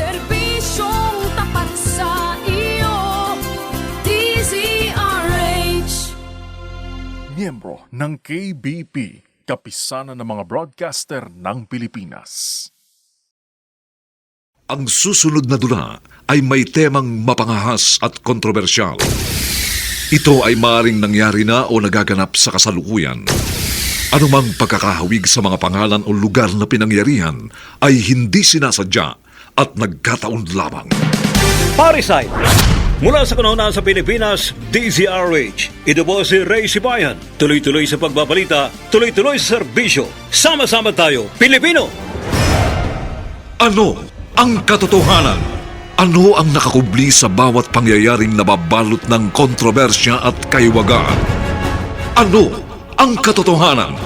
Serbisyong tapat sa iyo DZRH Miyembro ng KBP, kapisanan ng mga broadcaster ng Pilipinas. Ang susunod na dula ay may temang mapangahas at kontrobersyal. Ito ay maring nangyari na o nagaganap sa kasalukuyan. Anumang pagkakahawig sa mga pangalan o lugar na pinangyarihan ay hindi sinasadya at nagkataon lamang. Parisite. Mula sa kanuna sa Pilipinas, DZRH. Ito po si Ray Sibayan. Tuloy-tuloy sa pagbabalita, tuloy-tuloy sa serbisyo. Sama-sama tayo, Pilipino! Ano ang katotohanan? Ano ang nakakubli sa bawat pangyayaring nababalot ng kontrobersya at kaiwagaan? Ano ang katotohanan?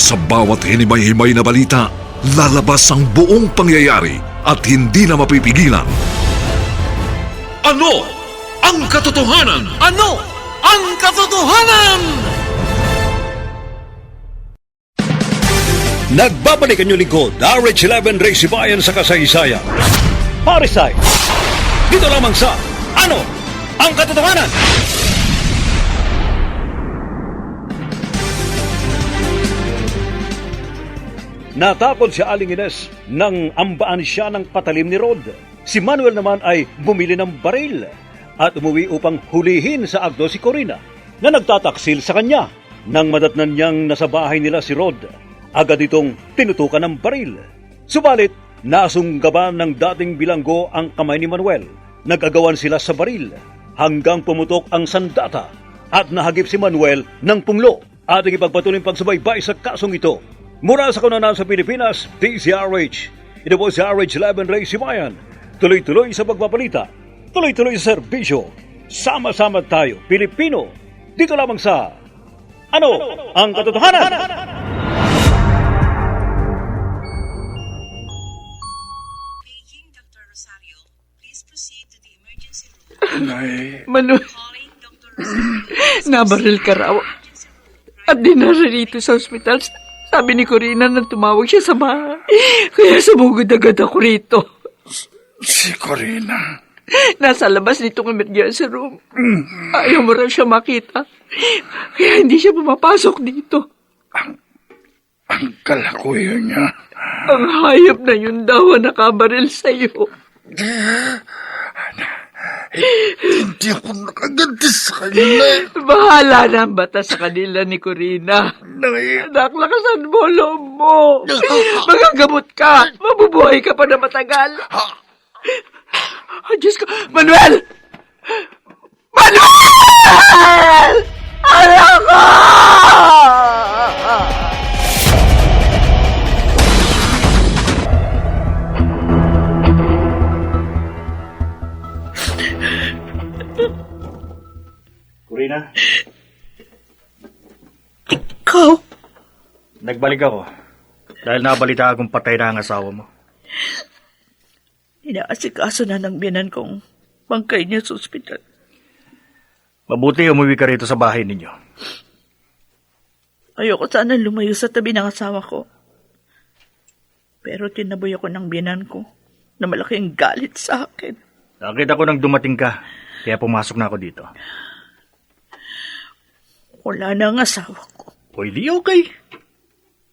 Sa bawat hinimay-himay na balita, lalabas ang buong pangyayari at hindi na mapipigilan. Ano ang katotohanan? Ano ang katotohanan? Nagbabalik ang lingkod, RH11 Ray Sibayan sa kasaysayan. Parisite. Dito lamang sa Ano ang katotohanan? Natakot si Aling Ines nang ambaan siya ng patalim ni Rod. Si Manuel naman ay bumili ng baril at umuwi upang hulihin sa agdo si Corina na nagtataksil sa kanya. Nang madatnan niyang nasa bahay nila si Rod, agad itong tinutukan ng baril. Subalit, nasunggaban ng dating bilanggo ang kamay ni Manuel. Nagagawan sila sa baril hanggang pumutok ang sandata at nahagip si Manuel ng punglo. Ating ipagpatuloy pagsubaybay sa kasong ito. Mula sa kunanan sa Pilipinas, DZRH. Ito po si RH11 Ray Simayan. Tuloy-tuloy sa pagpapalita. Tuloy-tuloy sa serbisyo. Sama-sama tayo, Pilipino. Dito lamang sa Ano ang Katotohanan? Speaking, Dr. Rosario. Please proceed to the emergency room. Manuel, Calling Dr. Rosario. nabaril ka raw. At dinara rito sa ospital. Sabi ni Corina na tumawag siya sa bahay. Kaya sumugod agad ako rito. Si Corina. Nasa labas nitong emergency room. Ayaw mo raw siya makita. Kaya hindi siya pumapasok dito. Ang kalakuyo niya. Ang hayop na yun daw ang nakabaril sa'yo. Hindi ako nakaganti sa kanila. Bahala na ang bata sa kanila ni Corina. Nay, Anak, lakasan mo loob mo. Magagamot ka. Mabubuhay ka pa na matagal. Ah, Diyos ko. Manuel! Manuel! Anak ko! Corina, Ikaw? Nagbalik ako. Dahil nabalita akong patay na ang asawa mo. Inaasikaso na ng binan kong bangkay niya sa ospital. Mabuti umuwi ka rito sa bahay ninyo. Ayoko sana lumayo sa tabi ng asawa ko. Pero tinaboy ako ng binan ko na malaking galit sa akin. Nakita ko nang dumating ka, kaya pumasok na ako dito. Wala na ang asawa ko. O di okay.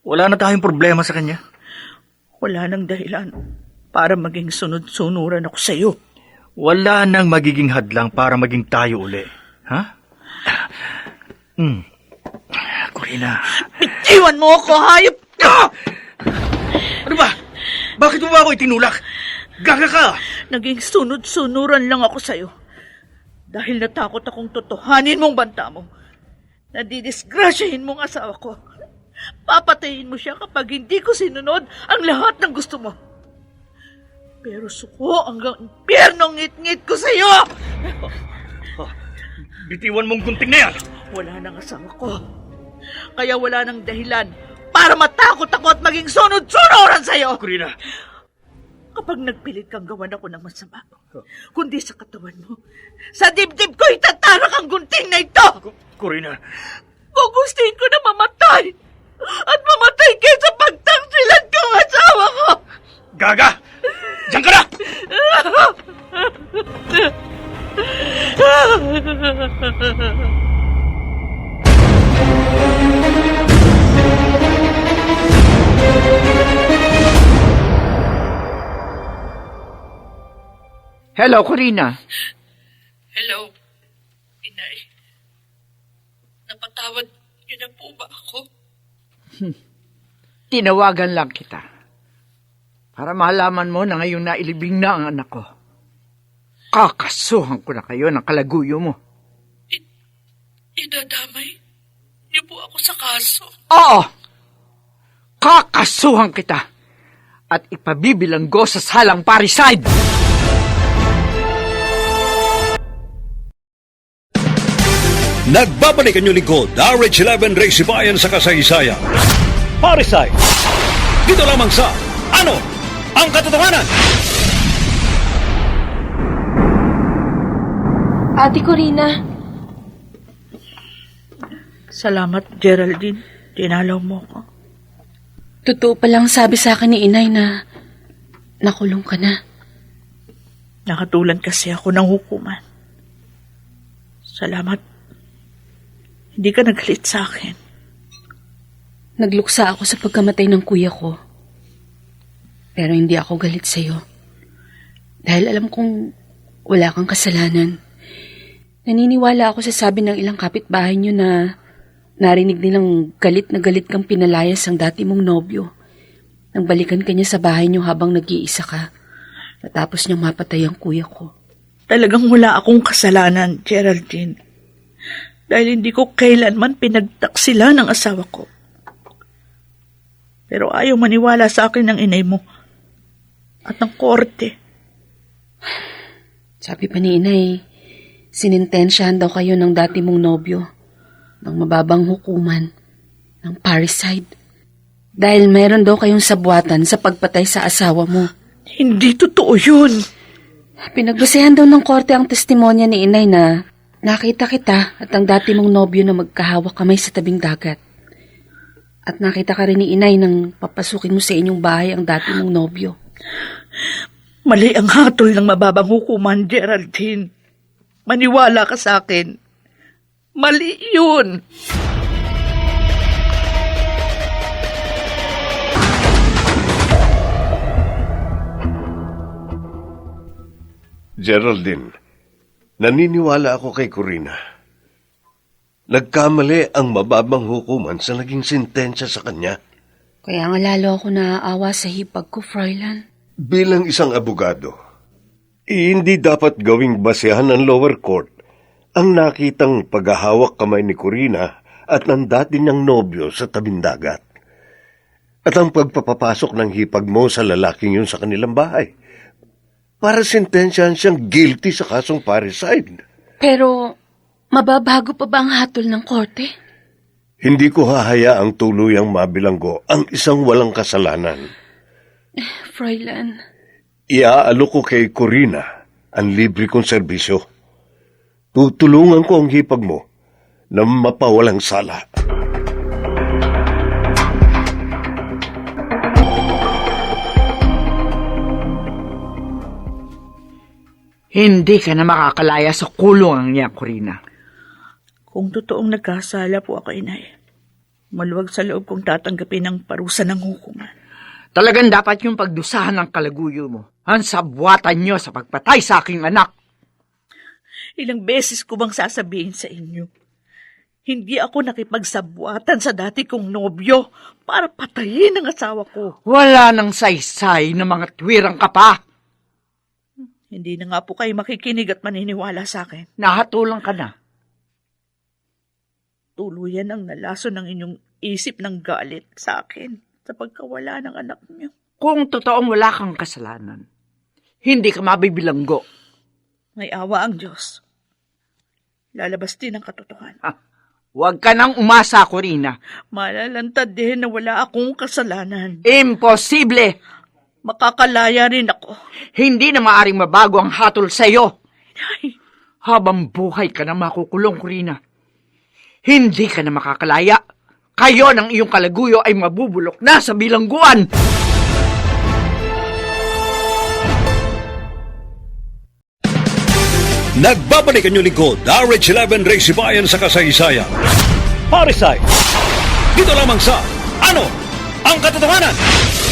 Wala na tayong problema sa kanya. Wala nang dahilan para maging sunod-sunuran ako sa iyo. Wala nang magiging hadlang para maging tayo uli. Ha? Hmm. Corina. Iwan mo ako, hayop ka! Ano ba? Bakit mo ba ako itinulak? Gaga ka! Naging sunod-sunuran lang ako sa iyo. Dahil natakot akong totohanin mong banta mo. Nadidisgrasyahin mong asawa ko. Papatayin mo siya kapag hindi ko sinunod ang lahat ng gusto mo. Pero suko hanggang impyernong ngit-ngit ko sa iyo! Bitiwan mong gunting na yan! Wala nang asawa ko. Kaya wala nang dahilan para matakot ako at maging sunod-sunuran sa'yo. Corina, kapag nagpilit kang gawan ako ng masama. Oh. Kundi sa katawan mo, sa dibdib ko itatarak ang gunting na ito! Corina! Gugustuhin ko na mamatay! At mamatay kaysa pagtangsilan kong asawa ko! Gaga! Diyan ka na! Ah! Hello, Corina. Hello, Inay. Napatawad niyo na po ba ako? Tinawagan lang kita. Para malaman mo na ngayon nailibing na ang anak ko. Kakasuhan ko na kayo ng kalaguyo mo. Idadamay niyo po ako sa kaso. Oo! Kakasuhan kita at ipabibilanggo sa salang pariside. Nagbabalik ang lingkod, RH11 Race Bayan sa kasaysayan. Parisite! Dito lamang sa Ano ang Katotohanan? Ate Corina, Salamat, Geraldine. Tinalaw mo ko. totoo palang sabi sa akin ni inay na nakulong ka na. Nakatulan kasi ako ng hukuman. Salamat. Hindi ka nagalit sa akin. Nagluksa ako sa pagkamatay ng kuya ko. Pero hindi ako galit sa'yo. Dahil alam kong wala kang kasalanan. Naniniwala ako sa sabi ng ilang kapitbahay niyo na narinig nilang galit na galit kang pinalayas ang dati mong nobyo. Nang balikan ka niya sa bahay niyo habang nag-iisa ka. Matapos niyang mapatay ang kuya ko. Talagang wala akong kasalanan, Geraldine. Dahil hindi ko kailanman pinagtaksila ng asawa ko. Pero ayaw maniwala sa akin ng inay mo. At ng korte. Sabi pa ni inay, sinintensyahan daw kayo ng dati mong nobyo ng mababang hukuman ng parricide. Dahil mayroon daw kayong sabuatan sa pagpatay sa asawa mo. Hindi totoo yun. Pinagbasehan daw ng korte ang testimonya ni inay na nakita kita at ang dati mong nobyo na magkahawak kamay sa tabing dagat. At nakita ka rin ni inay nang papasukin mo sa inyong bahay ang dati mong nobyo. Mali ang hatol ng mababang hukuman, Geraldine. Maniwala ka sa akin. Mali yun. Geraldine, naniniwala ako kay Corina. Nagkamali ang mababang hukuman sa naging sentensya sa kanya. Kaya nga lalo ako naaawa sa hipag ko, Froilan. Bilang isang abogado, eh, hindi dapat gawing basehan ng lower court ang nakitang paghahawak kamay ni Corina at ng dati niyang nobyo sa tabing dagat. At ang pagpapapasok ng hipag mo sa lalaking yun sa kanilang bahay. Para sentensyahan siyang guilty sa kasong parricide. Pero, mababago pa ba ang hatol ng korte? Hindi ko hahayaang tuluyang mabilanggo ang isang walang kasalanan. Froilan, Iaalok ko kay Corina ang libre kong serbisyo. Tutulungan ko ang hipag mo na mapawalang sala. Hindi ka na makakalaya sa kulungan niya, Corina. Kung totoong nagkasala po ako, inay, maluwag sa loob kong tatanggapin ang parusa ng hukuman. Talagang dapat yung pagdusahan ng kalaguyo mo. Ang sabwatan niyo sa pagpatay sa aking anak. Ilang beses ko bang sasabihin sa inyo? Hindi ako nakipagsabuatan sa dati kong nobyo para patayin ang asawa ko. Wala nang saysay na mga tuwirang ka pa. Hindi na nga po kayo makikinig at maniniwala sa akin. Nahatulang ka na. Tuluyan ang nalaso ng inyong isip ng galit sa akin sa pagkawala ng anak niyo. Kung totoong wala kang kasalanan, hindi ka mabibilanggo. May awa ang Diyos. Lalabas din ang katotohanan. Huwag ka nang umasa, Corina. Malalantad din na wala akong kasalanan. Imposible! Makakalaya rin ako. Hindi na maaring mabago ang hatol sa iyo. Ay, Habang buhay ka na makukulong, Corina. Hindi ka na makakalaya. Kayo ng iyong kalaguyo ay mabubulok na sa bilangguan. Nagbabalik ang lingkod, RH11 Ray Sibayan sa kasaysayan. Parisite! Dito lamang sa Ano ang Katotohanan?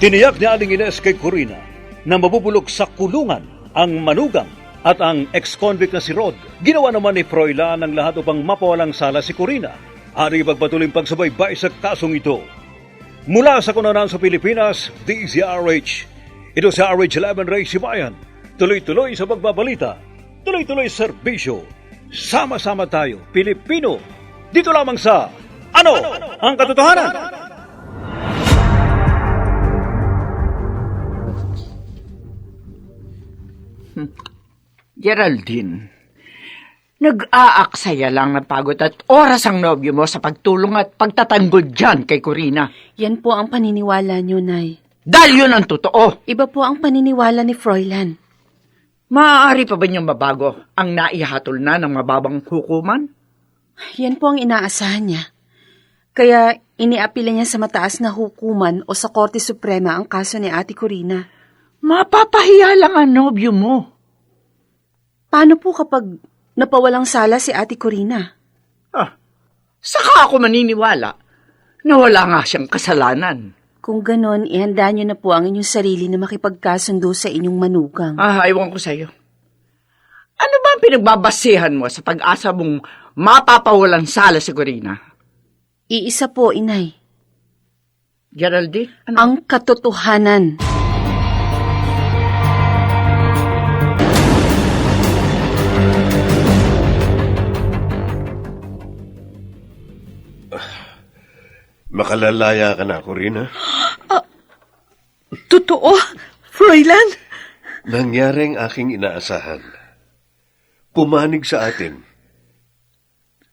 Tiniyak ni Aling Ines kay Corina na mabubulok sa kulungan ang manugang at ang ex-convict na si Rod. Ginawa naman ni Froilan ang lahat upang mapawalang sala si Corina. Ari pagpatuloy pagsubaybay sa kasong ito. Mula sa kunanan sa Pilipinas, DZRH. Ito sa RH11 Ray Sibayan. Tuloy-tuloy sa pagbabalita. Tuloy-tuloy serbisyo. Sama-sama tayo, Pilipino. Dito lamang sa Ano, ang Katotohanan? Geraldine, nag-aaksaya lang ng pagod at oras ang nobyo mo sa pagtulong at pagtatanggol dyan kay Corina. Yan po ang paniniwala niyo, Nay. Dahil yun ang totoo. Iba po ang paniniwala ni Froilan. Maaari pa ba niyang mabago ang naihatol na ng mababang hukuman? Yan po ang inaasahan niya. Kaya iniapila niya sa mataas na hukuman o sa Korte Suprema ang kaso ni Ate Corina. Mapapahiya lang ang nobyo mo. Paano po kapag napawalang sala si Ate Corina? Ah, saka ako maniniwala na wala nga siyang kasalanan. Kung ganon, ihanda niyo na po ang inyong sarili na makipagkasundo sa inyong manugang. Ah, ewan ko sa'yo. Ano ba ang pinagbabasihan mo sa pag-asa mong mapapawalan sala si Corina? Iisa po, Inay. Geraldine? Ano? Ang katotohanan. Makalalaya ka na, Corina. Totoo, Froilan? Nangyari ang aking inaasahan. Pumanig sa atin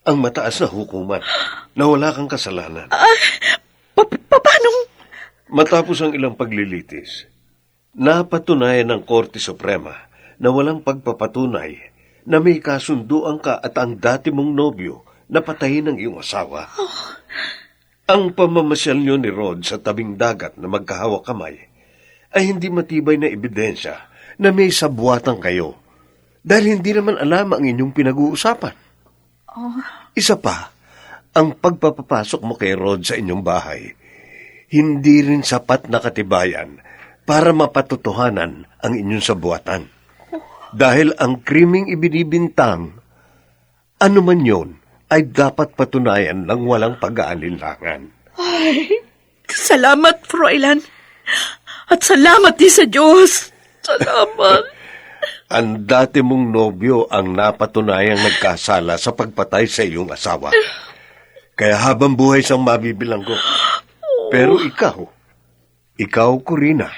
ang mataas na hukuman na wala kang kasalanan. Pa- pa- paano? Matapos ang ilang paglilitis, napatunayan ng Korte Suprema na walang pagpapatunay na may kasunduan ka at ang dati mong nobyo na patayin ng iyong asawa. Ang pamamasyal niyo ni Rod sa tabing dagat na magkahawak kamay ay hindi matibay na ebidensya na may sabwatan kayo dahil hindi naman alam ang inyong pinag-uusapan. Isa pa, ang pagpapapasok mo kay Rod sa inyong bahay, hindi rin sapat na katibayan para mapatotohanan ang inyong sabuatan. Dahil ang kriming ibinibintang, ano man yon, ay dapat patunayan ng walang pag-aalinlangan. Salamat, Froilan. At salamat din sa Diyos. Salamat. Ang dati mong nobyo ang napatunayang nagkasala sa pagpatay sa iyong asawa. Kaya habang buhay siyang mabibilang ko. Pero ikaw, ikaw, Corina,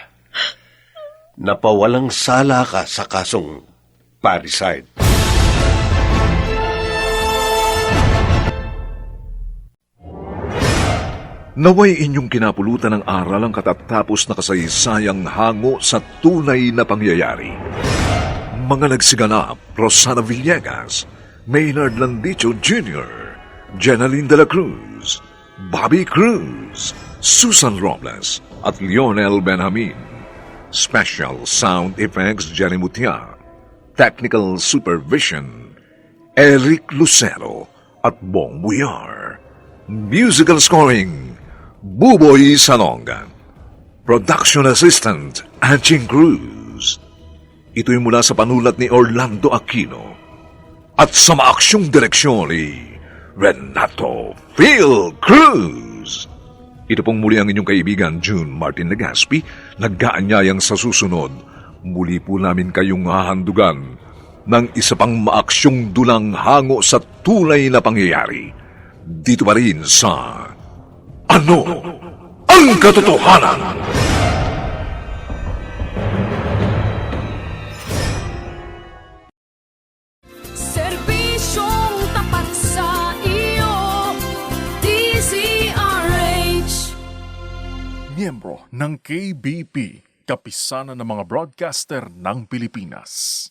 napawalang sala ka sa kasong parricide. Naway inyong kinapulutan ng aral ang katatapos na kasaysayang hango sa tunay na pangyayari. Mga nagsiganap, Rosana Villegas, Maynard Landicho Jr., Jenaline de la Cruz, Bobby Cruz, Susan Robles, at Lionel Benjamin. Special Sound Effects Jenny Mutia. Technical Supervision Eric Lucero at Bong Buyar. Musical Scoring Buboy Salonga. Production Assistant Anching Cruz. Ito'y mula sa panulat ni Orlando Aquino at sa maaksyong direksyon ni Renato Phil Cruz. Ito pong muli ang inyong kaibigan June Martin Legaspi, nag-aanyayang sa susunod. Muli po namin kayong hahandugan ng isa pang maaksyong dulang hango sa tunay na pangyayari. Dito pa rin sa Ano ang Katotohanan? Serbisyong tapat sa iyo, DZRH. Miyembro ng KBP, Kapisanan ng mga Broadcaster ng Pilipinas.